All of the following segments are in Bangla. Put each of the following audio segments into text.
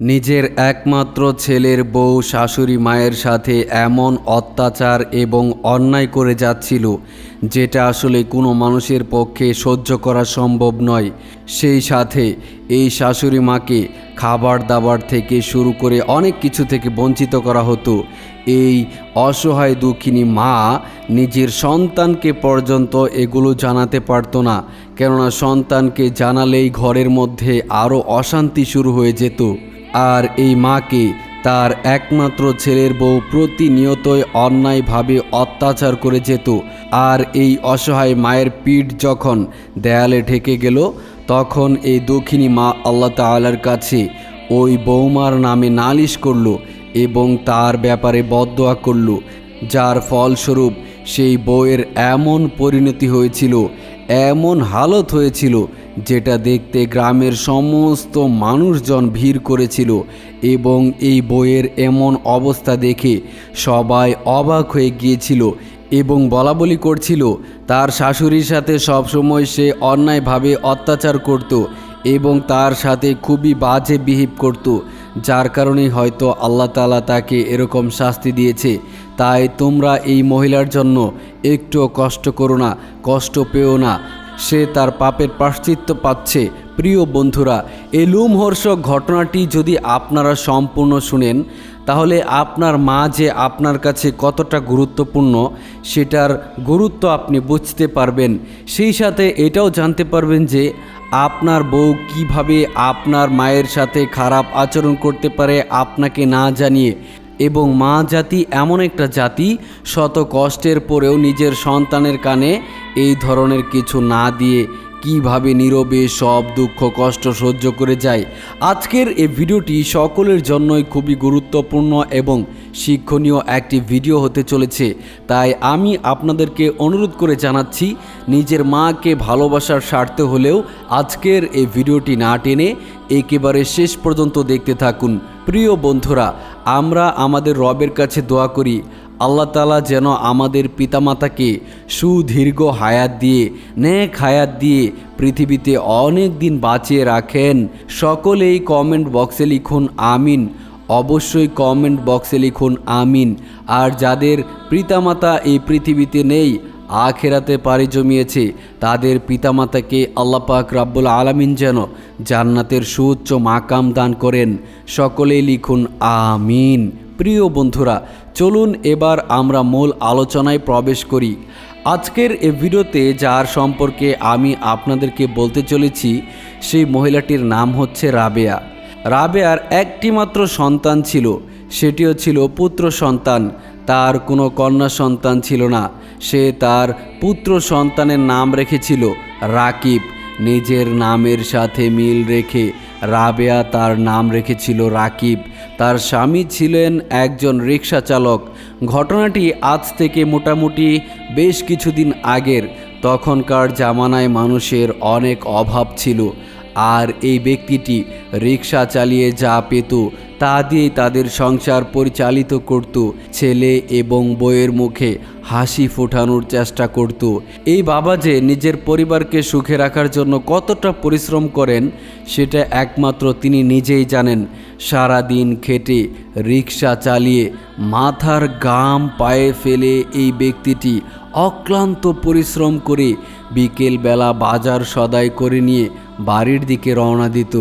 নিজের একমাত্র ছেলের বউ শাশুড়ি মায়ের সাথে এমন অত্যাচার এবং অন্যায় করে যাচ্ছিল, যেটা আসলে কোনো মানুষের পক্ষে সহ্য করা সম্ভব নয়। সেই সাথে এই শাশুড়ি মাকে খাবার দাবার থেকে শুরু করে অনেক কিছু থেকে বঞ্চিত করা হতো। এই অসহায় দুঃখিনী মা নিজের সন্তানকে পর্যন্ত এগুলো জানাতে পারতো না। কেননা সন্তানকে জানালেই ঘরের মধ্যে আরও অশান্তি শুরু হয়ে যেত। আর এই মাকে তার একমাত্র ছেলের বউ প্রতিনিয়তই অন্যায়ভাবে অত্যাচার করে যেত। আর এই অসহায় মায়ের পিঠ যখন দেয়ালে ঢেকে গেল, তখন এই দক্ষিণী মা আল্লাহ তাআলার কাছে ওই বৌমার নামে নালিশ করল এবং তার ব্যাপারে বদদোয়া করল, যার ফলস্বরূপ সেই বইয়ের এমন পরিণতি হয়েছিল, এমন হালত হয়েছিল, যেটা দেখতে গ্রামের সমস্ত মানুষজন ভিড় করেছিল এবং এই বইয়ের এমন অবস্থা দেখে সবাই অবাক হয়ে গিয়েছিল এবং বলা বলি করছিল, তার শাশুড়ির সাথে সবসময় সে অন্যায়ভাবে অত্যাচার করত এবং তার সাথে খুবই বাজে বিহেভ করত, যার কারণে হয়তো আল্লাহ তালা তাকে এরকম শাস্তি দিয়েছে। তাই তোমরা এই মহিলার জন্য একটু কষ্ট করো না, কষ্ট পেও না। সে তার পাপের প্রাশ্চিত্য পাচ্ছে। প্রিয় বন্ধুরা, এই লুমহর্ষক ঘটনাটি যদি আপনারা সম্পূর্ণ শুনেন, তাহলে আপনার মা যে আপনার কাছে কতটা গুরুত্বপূর্ণ, সেটার গুরুত্ব আপনি বুঝতে পারবেন। সেই সাথে এটাও জানতে পারবেন যে, আপনার বউ কীভাবে আপনার মায়ের সাথে খারাপ আচরণ করতে পারে আপনাকে না জানিয়ে। এবং মা জাতি এমন একটা জাতি, শত কষ্টের পরেও নিজের সন্তানের কানে এই ধরনের কিছু না দিয়ে কীভাবে নীরবে সব দুঃখ, কষ্ট সহ্য করে যায়? আজকের এই ভিডিওটি সকলের জন্যই খুবই গুরুত্বপূর্ণ এবং শিক্ষণীয় একটি ভিডিও হতে চলেছে। তাই আমি আপনাদেরকে অনুরোধ করে জানাচ্ছি, নিজের মাকে ভালোবাসার স্বার্থে হলেও আজকের এই ভিডিওটি না টেনে একেবারে শেষ পর্যন্ত দেখতে থাকুন। প্রিয় বন্ধুরা, আমরা আমাদের রবের কাছে দোয়া করি আল্লাহ তালা যেন আমাদের পিতামাতাকে সুদীর্ঘ হায়াত দিয়ে, নেক হায়াত দিয়ে পৃথিবীতে অনেক দিন বাঁচিয়ে রাখেন। সকলেই কমেন্ট বক্সে লিখুন আমিন। অবশ্যই কমেন্ট বক্সে লিখুন আমিন। আর যাদের পিতামাতা এই পৃথিবীতে নেই, আখেরাতে পাড়ি জমিয়েছে, তাদের পিতামাতাকে আল্লাপাক রাব্বুল আলামিন যেন জান্নাতের সুউচ্চ মাকাম দান করেন। সকলেই লিখুন আমিন। প্রিয় বন্ধুরা, চলুন এবার আমরা মূল আলোচনায় প্রবেশ করি। আজকের এ ভিডিওতে যার সম্পর্কে আমি আপনাদেরকে বলতে চলেছি, সেই মহিলাটির নাম হচ্ছে রাবেয়া। রাবেয়ার একটিমাত্র সন্তান ছিল, সেটিও ছিল পুত্র সন্তান। তার কোনো কন্যা সন্তান ছিল না, সে তার পুত্র সন্তানের নাম রেখেছিল রাকিব। নিজের নামের সাথে মিল রেখে রাবেয়া তার নাম রেখেছিল রাকিব। তার স্বামী ছিলেন একজন রিক্সা চালক। ঘটনাটি আজ থেকে মোটামুটি বেশ কিছুদিন আগের। তখনকার জামানায় মানুষের অনেক অভাব ছিল। আর এই ব্যক্তিটি রিক্সা চালিয়ে যা পেত তা দিয়েই তাদের সংসার পরিচালিত করত, ছেলে এবং বইয়ের মুখে হাসি ফোটানোর চেষ্টা করত। এই বাবা যে নিজের পরিবারকে সুখে রাখার জন্য কতটা পরিশ্রম করেন, সেটা একমাত্র তিনি নিজেই জানেন। সারা দিন খেটে রিক্সা চালিয়ে, মাথার গাম পায়ে ফেলে এই ব্যক্তিটি অক্লান্ত পরিশ্রম করে বিকেলবেলা বাজার সদাই করে নিয়ে বাড়ির দিকে রওনা দিত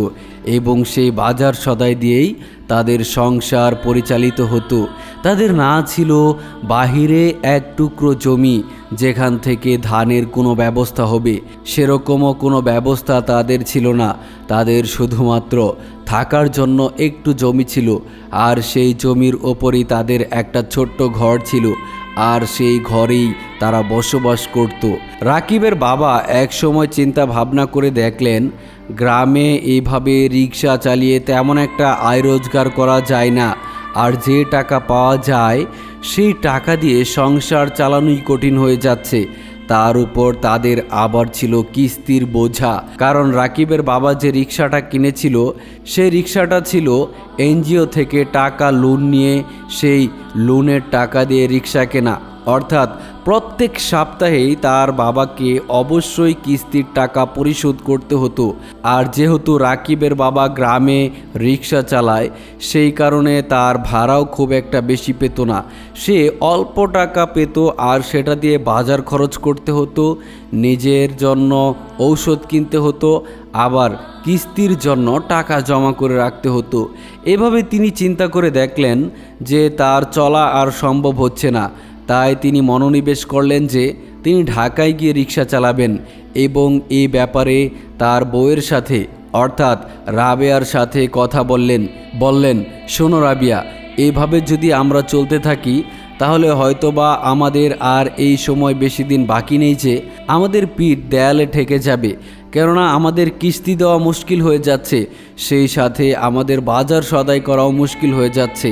এবং সেই বাজার সদাই দিয়েই তাদের সংসার পরিচালিত হতো। তাদের না ছিল বাহিরে এক টুকরো জমি, যেখান থেকে ধানের কোনো ব্যবস্থা হবে। সেরকমও কোনো ব্যবস্থা তাদের ছিল না। তাদের শুধুমাত্র থাকার জন্য একটু জমি ছিল, আর সেই জমির ওপরই তাদের একটা ছোট্ট ঘর ছিল। আর সেই ঘরেই তারা বসবাস করত। রাকিবের বাবা এক সময় চিন্তা ভাবনা করে দেখলেন, গ্রামে এইভাবে রিক্সা চালিয়ে তেমন একটা আয় রোজগার করা যায় না, আর যে টাকা পাওয়া যায়, সেই টাকা দিয়ে সংসার চালানোই কঠিন হয়ে যাচ্ছে। তার উপর তাদের আবার ছিল কিস্তির বোঝা। কারণ রাকিবের বাবা যে রিক্সাটা কিনেছিল সেই রিক্সাটা ছিল এনজিও থেকে টাকা লোন নিয়ে সেই লোনের টাকা দিয়ে রিক্সা কেনা। অর্থাৎ প্রত্যেক সপ্তাহেই তার বাবাকে অবশ্যই কিস্তির টাকা পরিশোধ করতে হতো। আর যেহেতু রাকিবের বাবা গ্রামে রিক্সা চালায়, সেই কারণে তার ভাড়াও খুব একটা বেশি পেত না। সে অল্প টাকা পেত আর সেটা দিয়ে বাজার খরচ করতে হতো, নিজের জন্য ঔষধ কিনতে হতো, আবার কিস্তির জন্য টাকা জমা করে রাখতে হতো। এভাবে তিনি চিন্তা করে দেখলেন যে তার চলা আর সম্ভব হচ্ছে না। তাই তিনি মনোনিবেশ করলেন যে তিনি ঢাকায় গিয়ে রিক্সা চালাবেন এবং এই ব্যাপারে তার বউয়ের সাথে, অর্থাৎ রাবেয়ার সাথে কথা বললেন। বললেন, শোনো রাবিয়া এইভাবে যদি আমরা চলতে থাকি, তাহলে হয়তোবা আমাদের আর এই সময় বেশি দিন বাকি নেই যে আমাদের পিঠ দেয়ালে ঠেকে যাবে। কেননা আমাদের কিস্তি দেওয়া মুশকিল হয়ে যাচ্ছে, সেই সাথে আমাদের বাজার সদাই করাও মুশকিল হয়ে যাচ্ছে।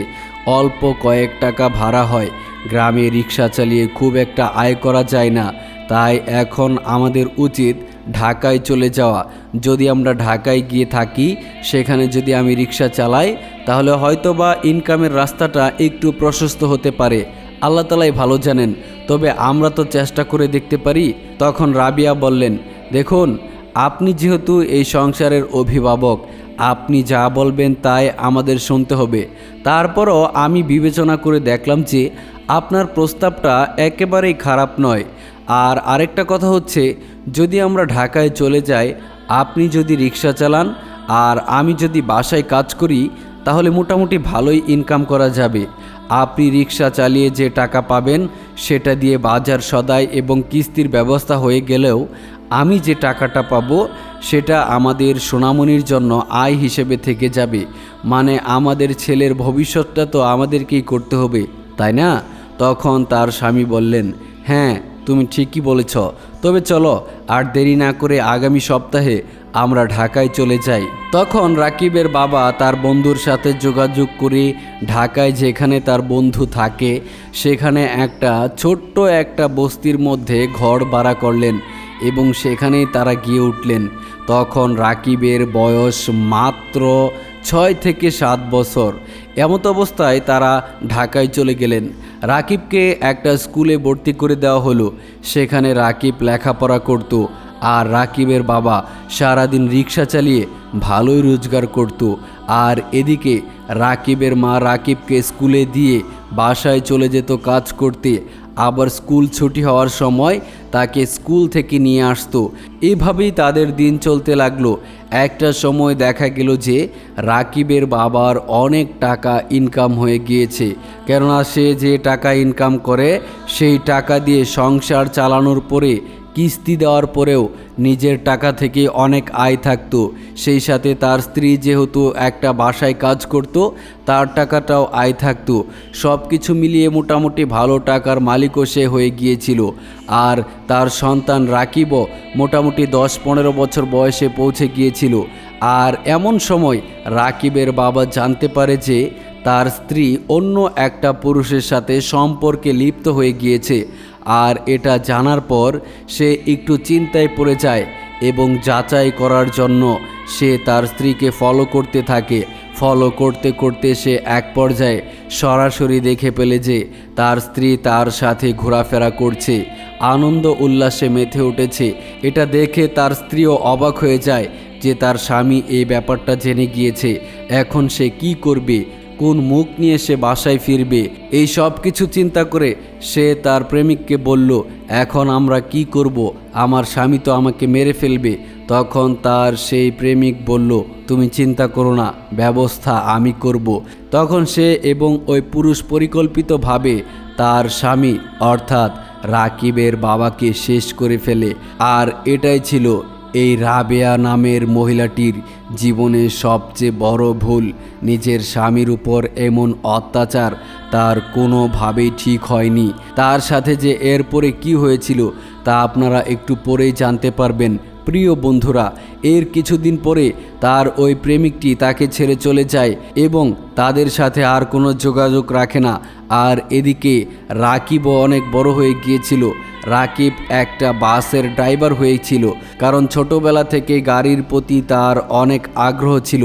অল্প কয়েক টাকা ভাড়া হয় গ্রামে রিক্সা চালিয়ে খুব একটা আয় করা যায় না। তাই এখন আমাদের উচিত ঢাকায় চলে যাওয়া। যদি আমরা ঢাকায় গিয়ে থাকি, সেখানে যদি আমি রিক্সা চালাই, তাহলে হয়তো বা ইনকামের রাস্তাটা একটু প্রশস্ত হতে পারে। আল্লাহ তালাই ভালো জানেন। তবে আমরা তো চেষ্টা করে দেখতে পারি। তখন রাবিয়া বললেন, দেখুন, আপনি যেহেতু এই সংসারের অভিভাবক, আপনি যা বলবেন তাই আমাদের শুনতে হবে। তারপরও আমি বিবেচনা করে দেখলাম যে আপনার প্রস্তাবটা একেবারেই খারাপ নয়। আর আরেকটা কথা হচ্ছে, যদি আমরা ঢাকায় চলে যাই, আপনি যদি রিক্সা চালান, আর আমি যদি বাসায় কাজ করি, তাহলে মোটামুটি ভালোই ইনকাম করা যাবে। আপনি রিক্সা চালিয়ে যে টাকা পাবেন, সেটা দিয়ে বাজার সদাই এবং কিস্তির ব্যবস্থা হয়ে গেলেও আমি যে টাকাটা পাবো, সেটা আমাদের সোনামণির জন্য আয় হিসেবে থেকে যাবে। মানে আমাদের ছেলের ভবিষ্যৎটা তো আমাদেরকেই করতে হবে, তাই না? তখন তার স্বামী বললেন হ্যাঁ তুমি ঠিকই বলেছ। তবে চলো, আর দেরি না করে আগামী সপ্তাহে আমরা ঢাকায় চলে যাই। তখন রাকিবের বাবা তার বন্ধুর সাথে যোগাযোগ করে ঢাকায় যেখানে তার বন্ধু থাকে, সেখানে একটা ছোট্ট একটা বস্তির মধ্যে ঘর ভাড়া করলেন এবং সেখানেই তারা গিয়ে উঠলেন। তখন রাকিবের বয়স মাত্র ছয় থেকে সাত বছর। এমত অবস্থায় তারা ঢাকায় চলে গেলেন। রাকিবকে একটা স্কুলে ভর্তি করে দেওয়া হলো। সেখানে রাকিব লেখাপড়া করত আর রাকিবের বাবা সারাদিন রিক্সা চালিয়ে ভালোই রোজগার করত। আর এদিকে রাকিবের মা রাকিবকে স্কুলে দিয়ে বাসায় চলে যেত কাজ করতে। আবার স্কুল ছুটি হওয়ার সময় তাকে স্কুল থেকে নিয়ে আসতো। এভাবেই তাদের দিন চলতে লাগল। একটা সময় দেখা গেল যে রাকিবের বাবার অনেক টাকা ইনকাম হয়ে গিয়েছে। কেননা সে যে টাকা ইনকাম করে, সেই টাকা দিয়ে সংসার চালানোর পরে কিস্তি দেওয়ার পরেও নিজের টাকা থেকে অনেক আয় থাকত। সেই সাথে তার স্ত্রী যেহেতু একটা বাসায় কাজ করত, তার টাকাটাও আয় থাকতো। সব কিছু মিলিয়ে মোটামুটি ভালো টাকার মালিকও সে হয়ে গিয়েছিল। আর তার সন্তান রাকিবও মোটামুটি দশ পনেরো বছর বয়সে পৌঁছে গিয়েছিল। আর এমন সময় রাকিবের বাবা জানতে পারে যে তার স্ত্রী অন্য একটা পুরুষের সাথে সম্পর্কে লিপ্ত হয়ে গিয়েছে। আর এটা জানার পর সে একটু চিন্তায় পড়ে যায় এবং যাচাই করার জন্য সে তার স্ত্রীকে ফলো করতে থাকে। ফলো করতে করতে সে এক পর্যায়ে সরাসরি দেখে পেলে যে তার স্ত্রী তার সাথে ঘোরাফেরা করছে, আনন্দ উল্লাসে মেতে উঠেছে। এটা দেখে তার স্ত্রীও অবাক হয়ে যায় যে তার স্বামী এই ব্যাপারটা জেনে গিয়েছে। এখন সে কি করবে? কোন মুখ নিয়ে সে বাসায় ফিরবে? এই সব কিছু চিন্তা করে সে তার প্রেমিককে বলল, এখন আমরা কি করব? আমার স্বামী তো আমাকে মেরে ফেলবে। তখন তার সেই প্রেমিক বলল, তুমি চিন্তা করো না, ব্যবস্থা আমি করব। তখন সে এবং ওই পুরুষ পরিকল্পিতভাবে তার স্বামী, অর্থাৎ রাকিবের বাবাকে শেষ করে ফেলে। আর এটাই ছিল এই রাবেয়া নামের মহিলাটির জীবনে সবচেয়ে বড় ভুল, নিজের স্বামীর উপর এমন অত্যাচার তার কোনোভাবেই ঠিক হয়নি। তার সাথে যে এরপরে কি হয়েছিল তা আপনারা একটু পরেই জানতে পারবেন। প্রিয় বন্ধুরা, এর কিছুদিন পরে তার ওই প্রেমিকটি তাকে ছেড়ে চলে যায় এবং তাদের সাথে আর কোনো যোগাযোগ রাখে না। আর এদিকে রাকিবও অনেক বড় হয়ে গিয়েছিল। রাকিব একটা বাসের ড্রাইভার হয়েছিল, কারণ ছোটবেলা থেকে গাড়ির প্রতি তার অনেক আগ্রহ ছিল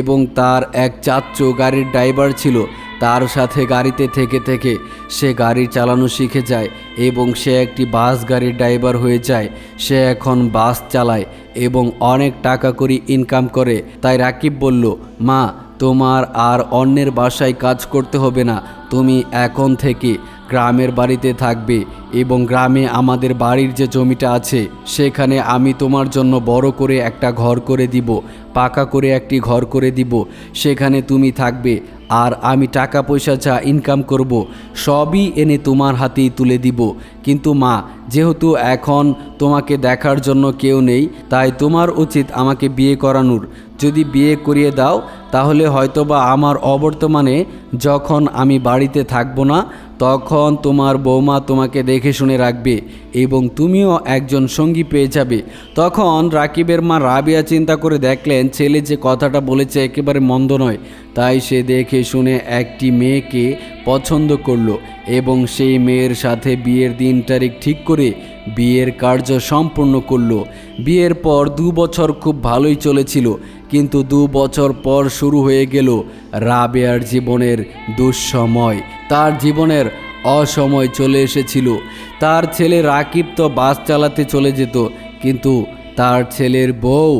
এবং তার এক চাচ্চ গাড়ির ড্রাইভার ছিল। তার সাথে গাড়িতে থেকে থেকে সে গাড়ি চালানো শিখে যায় এবং সে একটি বাস গাড়ির ড্রাইভার হয়ে যায়। সে এখন বাস চালায় এবং অনেক টাকা করে ইনকাম করে। তাই রাকিব বলল, মা, তোমার আর অন্যের বাসায় কাজ করতে হবে না। তুমি এখন থেকে গ্রামের বাড়িতে থাকবে এবং গ্রামে আমাদের বাড়ির যে জমিটা আছে, সেখানে আমি তোমার জন্য বড় করে একটা ঘর করে দিব, পাকা করে একটি ঘর করে দিব। সেখানে তুমি থাকবে আর আমি টাকা পয়সা যা ইনকাম করব, সবই এনে তোমার হাতেই তুলে দিব। কিন্তু মা, যেহেতু এখন তোমাকে দেখার জন্য কেউ নেই, তাই তোমার উচিত আমাকে বিয়ে করানোর। যদি বিয়ে করিয়ে দাও, তাহলে হয়তোবা আমার অবর্তমানে যখন আমি বাড়িতে থাকব না, তখন তোমার বৌমা তোমাকে দেখে শুনে রাখবে এবং তুমিও একজন সঙ্গী পেয়ে যাবে। তখন রাকিবের মা রাবিয়া চিন্তা করে দেখলেন, ছেলে যে কথাটা বলেছে একেবারে মন্দ নয়। তাই সে দেখে শুনে একটি মেয়েকে পছন্দ করল এবং সেই মেয়ের সাথে বিয়ের দিন তারিখ ঠিক করে বিয়ের কার্য সম্পূর্ণ করল। বিয়ের পর দু বছর খুব ভালোই চলেছিল, কিন্তু দু বছর পর শুরু হয়ে গেল রাবেয়ার জীবনের দুঃসময়। তার জীবনের অসময় চলে এসেছিল। তার ছেলে রাকিব তো বাস চালাতে চলে যেত, কিন্তু তার ছেলের বউ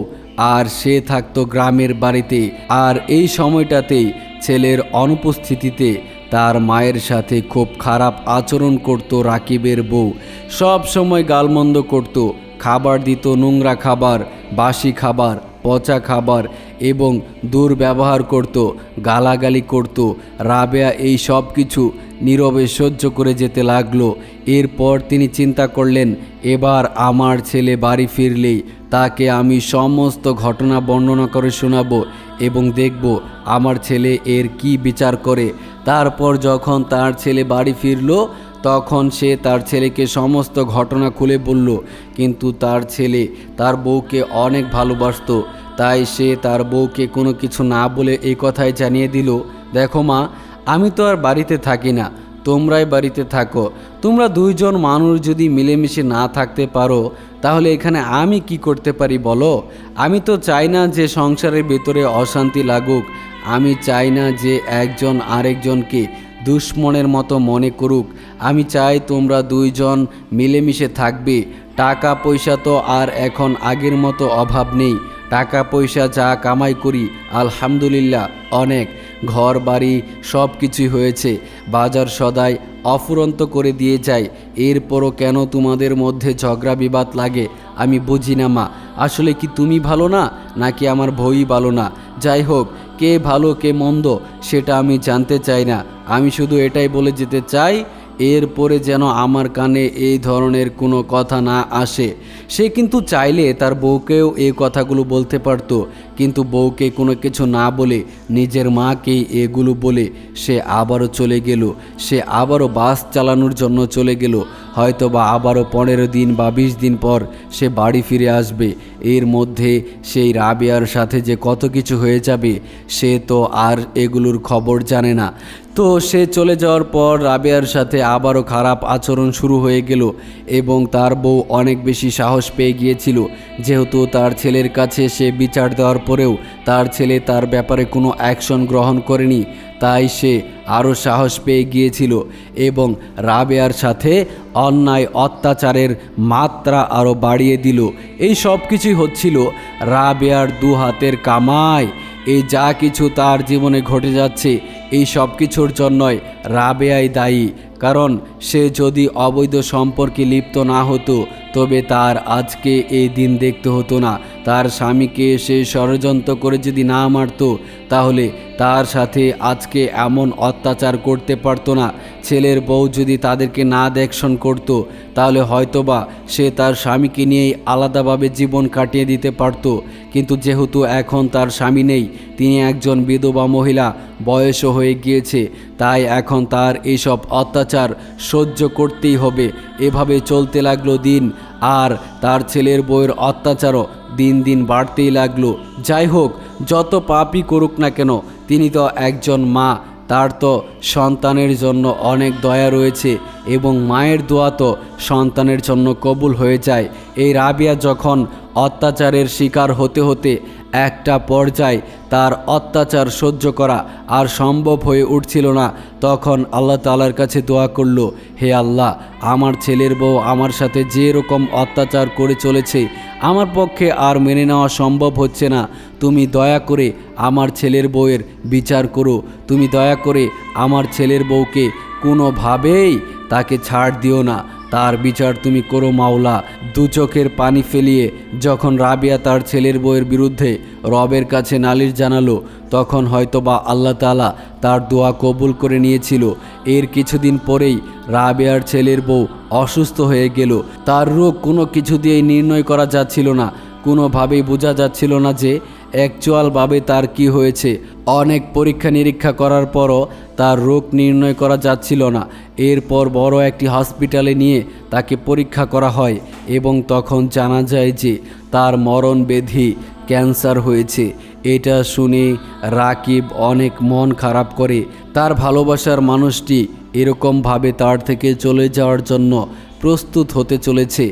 আর সে থাকতো গ্রামের বাড়িতে। আর এই সময়টাতেই ছেলের অনুপস্থিতিতে তার মায়ের সাথে খুব খারাপ আচরণ করত রাকিবের বউ। সব সময় গালমন্দ করত। খাবার দিত নোংরা খাবার, বাসি খাবার, পচা খাবার এবং দুর্ব্যবহার করত, গালাগালি করত। রাবেয়া এই সব কিছু নীরবে সহ্য করে যেতে লাগল। এরপর তিনি চিন্তা করলেন, এবার আমার ছেলে বাড়ি ফিরলেই তাকে আমি সমস্ত ঘটনা বর্ণনা করে শোনাবো। এবং দেখব আমার ছেলে এর কি বিচার করে। তারপর যখন তার ছেলে বাড়ি ফিরল, তখন সে তার ছেলেকে সমস্ত ঘটনা খুলে বলল, কিন্তু তার ছেলে তার বউকে অনেক ভালোবাসত, তাই সে তার বউকে কোনো কিছু না বলে এই কথাই জানিয়ে দিল। দেখো মা, আমি তো আর বাড়িতে থাকি না তোমরাই বাড়িতে থাকো। তোমরা দুইজন মানুষ যদি মিলেমিশে না থাকতে পারো, তাহলে এখানে আমি কি করতে পারি বলো? আমি তো চাই না যে সংসারের ভেতরে অশান্তি লাগুক। আমি চাই না যে একজন আরেকজনকে দুশ্মনের মতো মনে করুক। আমি চাই তোমরা দুইজন মিলেমিশে থাকবে। টাকা, পয়সা তো আর এখন আগের মতো অভাব নেই। টাকা, পয়সা, যা কামাই করি, আলহামদুলিল্লাহ, অনেক। ঘর বাড়ি সব কিছুই হয়েছে। বাজার সদাই অফুরন্ত করে দিয়ে যায়। এরপরও কেন তোমাদের মধ্যে ঝগড়া বিবাদ লাগে? আমি বুঝি না, মা। আসলে কি তুমি ভালো না? নাকি আমার বই ভালো না? যাই হোক, কে ভালো, কে মন্দ, সেটা আমি জানতে চাই না। আমি শুধু এটাই বলে যেতে চাই এরপরে যেন আমার কানে এই ধরনের কোনো কথা না আসে। সে কিন্তু চাইলে তার বউকেও এই কথাগুলো বলতে পারত, কিন্তু বউকে কোনো কিছু না বলে নিজের মাকেই এগুলো বলে সে আবারও চলে গেল। সে আবারও বাস চালানোর জন্য চলে গেল। হয়তো বা আবারও পনেরো দিন বা বিশ দিন পর সে বাড়ি ফিরে আসবে। এর মধ্যে সেই রাবেয়ার সাথে যে কত কিছু হয়ে যাবে, সে তো আর এগুলোর খবর জানে না। তো সে চলে যাওয়ার পর রাবেয়ার সাথে আবারও খারাপ আচরণ শুরু হয়ে গেল এবং তার বউ অনেক বেশি সাহস পেয়ে গিয়েছিল। যেহেতু তার ছেলের কাছে সে বিচার দেওয়ার পরেও তার ছেলে তার ব্যাপারে কোনো অ্যাকশন গ্রহণ করেনি, তাই সে আরও সাহস পেয়ে গিয়েছিল এবং রাবেয়ার সাথে অন্যায় অত্যাচারের মাত্রা আরও বাড়িয়ে দিল। এই সব কিছুই হচ্ছিল রাবেয়ার দু হাতের কামায় এই যা কিছু তার জীবনে ঘটে যাচ্ছে এই সব কিছুর জন্যই রাবেয়াই দায়ী। কারণ সে যদি অবৈধ সম্পর্কে লিপ্ত না হতো, তবে তার আজকে এই দিন দেখতে হতো না। তার স্বামীকে সে ষড়যন্ত্র করে যদি না মারত, তাহলে তার সাথে আজকে এমন অত্যাচার করতে পারতো না। ছেলের বউ যদি তাদেরকে না দেখশন করত, তাহলে হয়তোবা সে তার স্বামীকে নিয়েই আলাদাভাবে জীবন কাটিয়ে দিতে পারত। কিন্তু যেহেতু এখন তার স্বামী নেই, তিনি একজন বিধবা মহিলা, বয়সও হয়ে গিয়েছে, তাই এখন তার এইসব অত্যাচার সহ্য করতেই হবে। এভাবে চলতে লাগল দিন, আর তার ছেলের বউয়ের অত্যাচারও দিন দিন বাড়তেই লাগল। যাই হোক, যত পাপই করুক না কেন, তিনি তো একজন মা, তার তো সন্তানের জন্য অনেক দয়া রয়েছে, এবং মায়ের দোয়া তো সন্তানের জন্য কবুল হয়ে যায়। এই রাবিয়া যখন অত্যাচারের শিকার হতে হতে একটা পর্যায়ে তার অত্যাচার সহ্য করা আর সম্ভব হয়ে উঠছিল না। তখন আল্লাহ তালার কাছে দোয়া করল, হে আল্লাহ, আমার ছেলের বউ আমার সাথে যে রকম অত্যাচার করে চলেছে, আমার পক্ষে আর মেনে নেওয়া সম্ভব হচ্ছে না। তুমি দয়া করে আমার ছেলের বউয়ের বিচার করো। তুমি দয়া করে আমার ছেলের বউকে কোনোভাবেই তাকে ছাড় দিও না। তার বিচার তুমি করো, মাওলা। দু চোখের পানি ফেলিয়ে যখন রাবিয়া তার ছেলের বউয়ের বিরুদ্ধে রবের কাছে নালিশ জানালো, তখন হয়তোবা আল্লাহ তালা তার দোয়া কবুল করে নিয়েছিল। এর কিছুদিন পরেই রাবিয়ার ছেলের বউ অসুস্থ হয়ে গেল। তার রোগ কোনো কিছু দিয়েই নির্ণয় করা যাচ্ছিল না। কোনোভাবেই বোঝা যাচ্ছিল না যে অ্যাকচুয়ালভাবে তার কি হয়েছে। অনেক পরীক্ষা নিরীক্ষা করার পরও তার রোগ নির্ণয় করা যাচ্ছিল না। এরপর বড় একটি হসপিটালে নিয়ে তাকে পরীক্ষা করা হয় এবং তখন জানা যায় যে তার মরণ ব্যাধি ক্যান্সার হয়েছে। এটা শুনে রাকিব অনেক মন খারাপ করে। তার ভালোবাসার মানুষটি এরকমভাবে তার থেকে চলে যাওয়ার জন্য প্রস্তুত হতে চলেছে।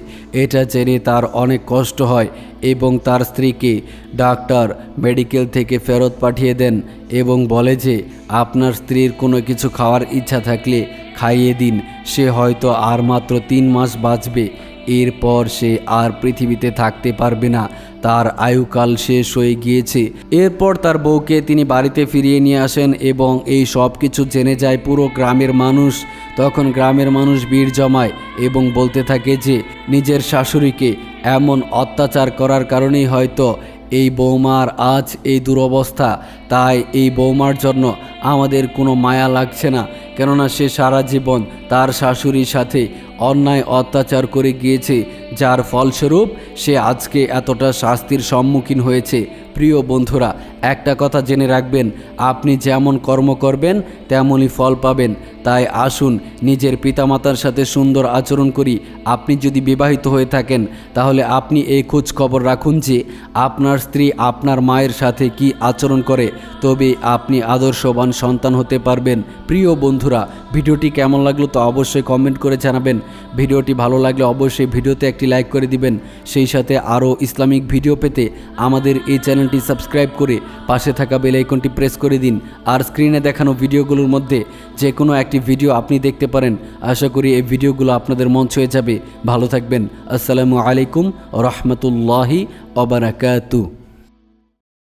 এটা জেনে তার অনেক কষ্ট হয় এবং তার স্ত্রীকে ডাক্তার মেডিকেল থেকে ফেরত পাঠিয়ে দেন এবং বলে যে, আপনার স্ত্রীর কোনো কিছু খাওয়ার ইচ্ছা থাকলে খাইয়ে দিন। সে হয়তো আর মাত্র তিন মাস বাঁচবে। এরপর সে আর পৃথিবীতে থাকতে পারবে না। তার আয়ুকাল শেষ হয়ে গিয়েছে। এরপর তার বউকে তিনি বাড়িতে ফিরিয়ে নিয়ে আসেন এবং এই সব কিছু জেনে যায় পুরো গ্রামের মানুষ। তখন গ্রামের মানুষ ভিড় জমায় এবং বলতে থাকে যে, নিজের শাশুড়িকে এমন অত্যাচার করার কারণেই হয়তো এই বৌমার আজ এই দুরবস্থা। তাই এই বৌমার জন্য আমাদের কোনো মায়া লাগছে না। কেননা সে সারা জীবন তার শাশুড়ির সাথে অন্যায় অত্যাচার করে গিয়েছে, যার ফলস্বরূপ সে আজকে এতটা শাস্তির সম্মুখীন হয়েছে। প্রিয় বন্ধুরা, একটা কথা জেনে রাখবেন, আপনি যেমন কর্ম করবেন, তেমনই ফল পাবেন। তাই আসুন, নিজের পিতামাতার সাথে সুন্দর আচরণ করি। আপনি যদি বিবাহিত হয়ে থাকেন, তাহলে আপনি এই খোঁজ খবর রাখুন যে আপনার স্ত্রী আপনার মায়ের সাথে কি আচরণ করে। তবে আপনি আদর্শবান সন্তান হতে পারবেন। প্রিয় বন্ধুরা, ভিডিওটি কেমন লাগল তো অবশ্যই কমেন্ট করে জানাবেন। ভিডিওটি ভালো লাগলে অবশ্যই ভিডিওতে একটি লাইক করে দিবেন। সেই সাথে আরও ইসলামিক ভিডিও পেতে আমাদের এই চ্যানেলটি সাবস্ক্রাইব করে পাশে থাকা বেল আইকনটি প্রেস করে দিন। আর স্ক্রিনে দেখানো ভিডিওগুলোর মধ্যে যে কোনো একটি ভিডিও আপনি দেখতে পারেন। আশা করি এই ভিডিওগুলো আপনাদের মন ছুঁয়ে যাবে। ভালো থাকবেন। আসসালামু আলাইকুম রহমতুল্লাহি অবরাকাতু